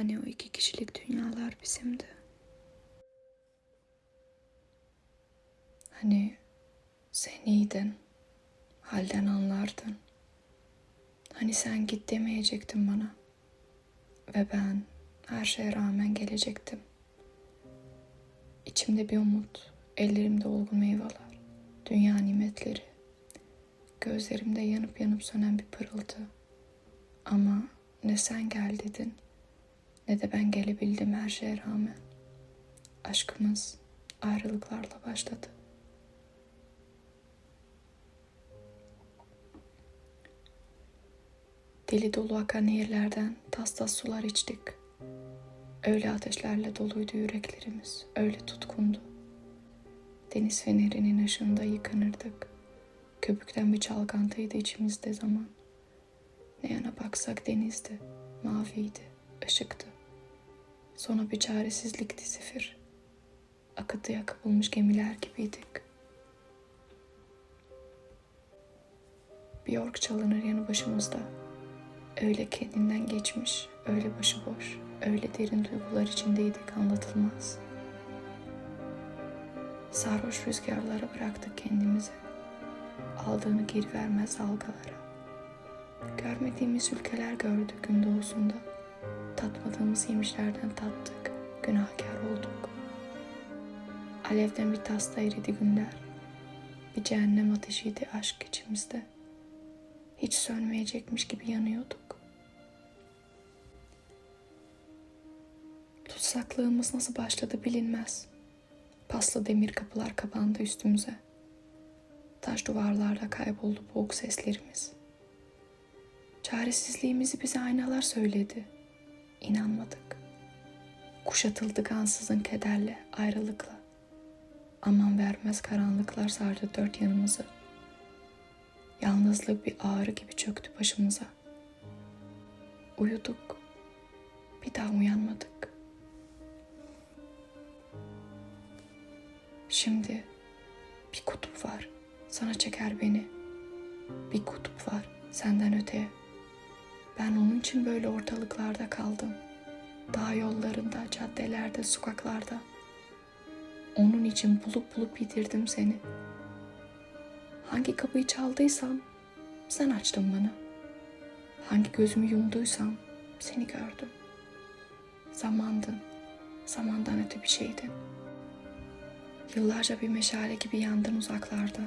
Hani o iki kişilik dünyalar bizimdi. Hani sen iyiydin, halden anlardın. Hani sen git demeyecektin bana. Ve ben her şeye rağmen gelecektim. İçimde bir umut, ellerimde olgun meyveler, dünya nimetleri. Gözlerimde yanıp yanıp sönen bir pırıltı. Ama ne sen gel dedin, ne de ben gelebildim her şeye rağmen. Aşkımız ayrılıklarla başladı. Deli dolu akan nehirlerden tas tas sular içtik. Öyle ateşlerle doluydu yüreklerimiz, öyle tutkundu. Deniz fenerinin ışığında yıkanırdık. Köpükten bir çalkantıydı içimizde zaman. Ne yana baksak denizdi, maviydi, ışıktı. Sonra bir çaresizlikti zifir. Akıtıya kapılmış gemiler gibiydik. Bir ork çalınır yanı başımızda. Öyle kendinden geçmiş, öyle başıboş, öyle derin duygular içindeydik anlatılmaz. Sarhoş rüzgarlara bıraktık kendimizi. Aldığını geri vermez dalgalara. Görmediğimiz ülkeler gördük gün doğusunda. Tatmadığımız yemişlerden tattık, günahkar olduk. Alevden bir tasta eridi günler. Bir cehennem ateşiydi aşk içimizde. Hiç sönmeyecekmiş gibi yanıyorduk. Tutsaklığımız nasıl başladı bilinmez. Paslı demir kapılar kapandı üstümüze. Taş duvarlarda kayboldu boğuk seslerimiz. Çaresizliğimizi bize aynalar söyledi. İnanmadık. Kuşatıldık ansızın kederle, ayrılıkla. Aman vermez karanlıklar sardı dört yanımızı. Yalnızlık bir ağrı gibi çöktü başımıza. Uyuduk. Bir daha uyanmadık. Şimdi bir kutup var. Sana çeker beni. Bir kutup var senden öteye. Ben onun için böyle ortalıklarda kaldım. Dağ yollarında, caddelerde, sokaklarda. Onun için bulup bulup yitirdim seni. Hangi kapıyı çaldıysam sen açtın bana. Hangi gözümü yumduysam seni gördüm. Zamandın, zamandan öte bir şeydin. Yıllarca bir meşale gibi yandın uzaklarda.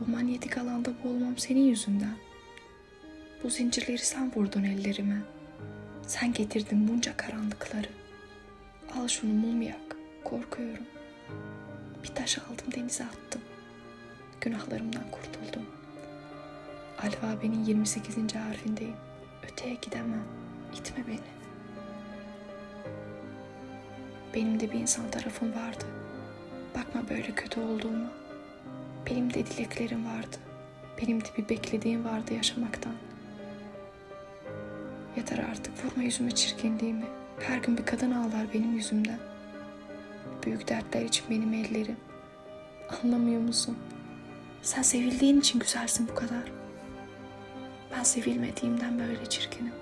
Bu manyetik alanda boğulmam senin yüzünden. Bu zincirleri sen vurdun ellerime. Sen getirdin bunca karanlıkları. Al şunu mum yak, korkuyorum. Bir taş aldım denize attım. Günahlarımdan kurtuldum. Alfabenin 28. harfindeyim. Öteye gidemem. İtme beni. Benim de bir insan tarafım vardı. Bakma böyle kötü olduğuma. Benim de dileklerim vardı. Benim de bir beklediğim vardı yaşamaktan. Yeter artık vurma yüzüme çirkinliğimi. Her gün bir kadın ağlar benim yüzümden. Büyük dertler için benim ellerim. Anlamıyor musun? Sen sevildiğin için güzelsin bu kadar. Ben sevilmediğimden böyle çirkinim.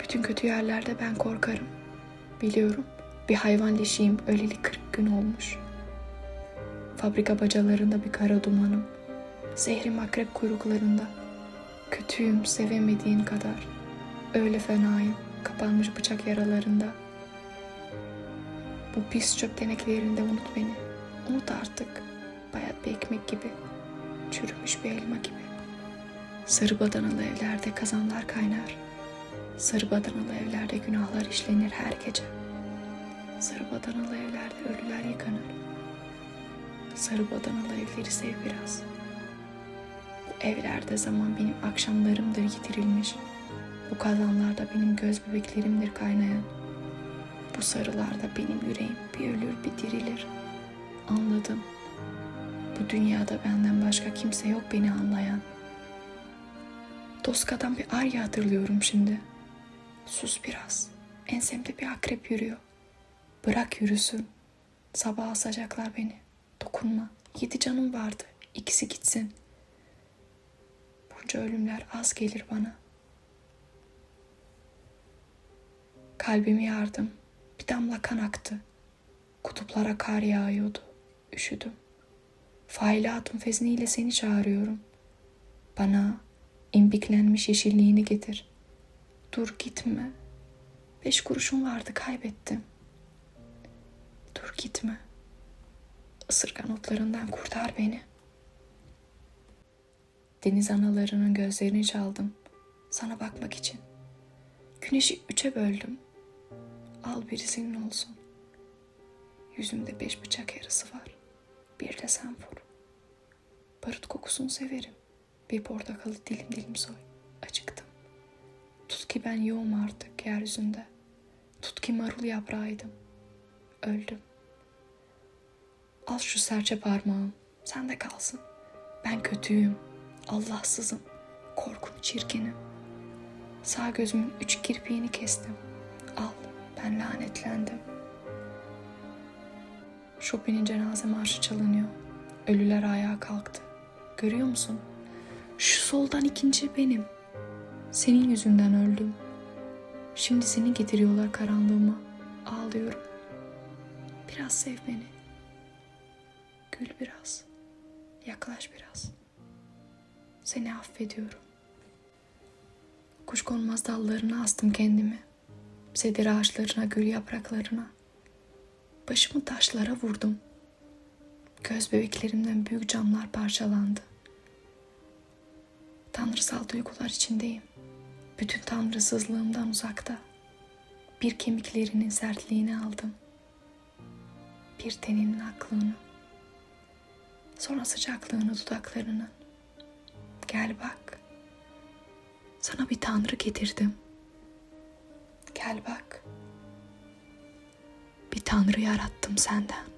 Bütün kötü yerlerde ben korkarım. Biliyorum bir hayvan leşiyim öleli kırk gün olmuş. Fabrika bacalarında bir kara dumanım. Zehrim akrep kuyruklarında. Kötüyüm sevemediğin kadar. Öyle fenayım kapanmış bıçak yaralarında. Bu pis çöp teneklerinde unut beni. Unut artık. Bayat bir ekmek gibi. Çürümüş bir elma gibi. Sarı badanalı evlerde kazanlar kaynar. Sarı badanalı evlerde günahlar işlenir her gece. Sarı badanalı evlerde ölüler yıkanır. Sarı badanalı evleri sev biraz. Bu evlerde zaman benim akşamlarımdır yitirilmiş. Bu kazanlarda benim göz bebeklerimdir kaynayan. Bu sarılarda benim yüreğim bir ölür bir dirilir. Anladım. Bu dünyada benden başka kimse yok beni anlayan. Doska'dan bir arya hatırlıyorum şimdi. Sus biraz. Ensemde bir akrep yürüyor. Bırak yürüsün. Sabah asacaklar beni. Dokunma. Yedi canım vardı. İkisi gitsin. Bunca ölümler az gelir bana. Kalbimi yardım. Bir damla kan aktı. Kutuplara kar yağıyordu. Üşüdüm. Failatun fezniyle seni çağırıyorum. Bana imbiklenmiş yeşilliğini getir. Dur gitme. Beş kuruşum vardı kaybettim. Dur gitme. Isırgan otlarından kurtar beni. Deniz analarının gözlerini çaldım. Sana bakmak için. Güneşi üçe böldüm. Al biri senin olsun. Yüzümde beş bıçak yarısı var. Bir de sen vur. Barut kokusunu severim. Bir portakalı dilim dilim soy. Acıktım. Tut ki ben yoğum artık yeryüzünde. Tut ki marul yaprağıydım. Öldüm. Al şu serçe parmağım. Sende kalsın. Ben kötüyüm. Allahsızım. Korkun çirkinim. Sağ gözümün üç kirpiğini kestim. Ben lanetlendim. Chopin'in cenaze marşı çalınıyor. Ölüler ayağa kalktı. Görüyor musun? Şu soldan ikinci benim. Senin yüzünden öldüm. Şimdi seni getiriyorlar karanlığıma. Ağlıyorum. Biraz sev beni. Gül biraz. Yaklaş biraz. Seni affediyorum. Kuşkonmaz dallarına astım kendimi. Sedir ağaçlarına, gül yapraklarına. Başımı taşlara vurdum. Göz bebeklerimden büyük camlar parçalandı. Tanrısal duygular içindeyim. Bütün tanrısızlığımdan uzakta. Bir kemiklerinin sertliğini aldım. Bir teninin aklını. Sonra sıcaklığını dudaklarının. Gel bak. Sana bir tanrı getirdim. Gel bak. Bir tanrı yarattım senden.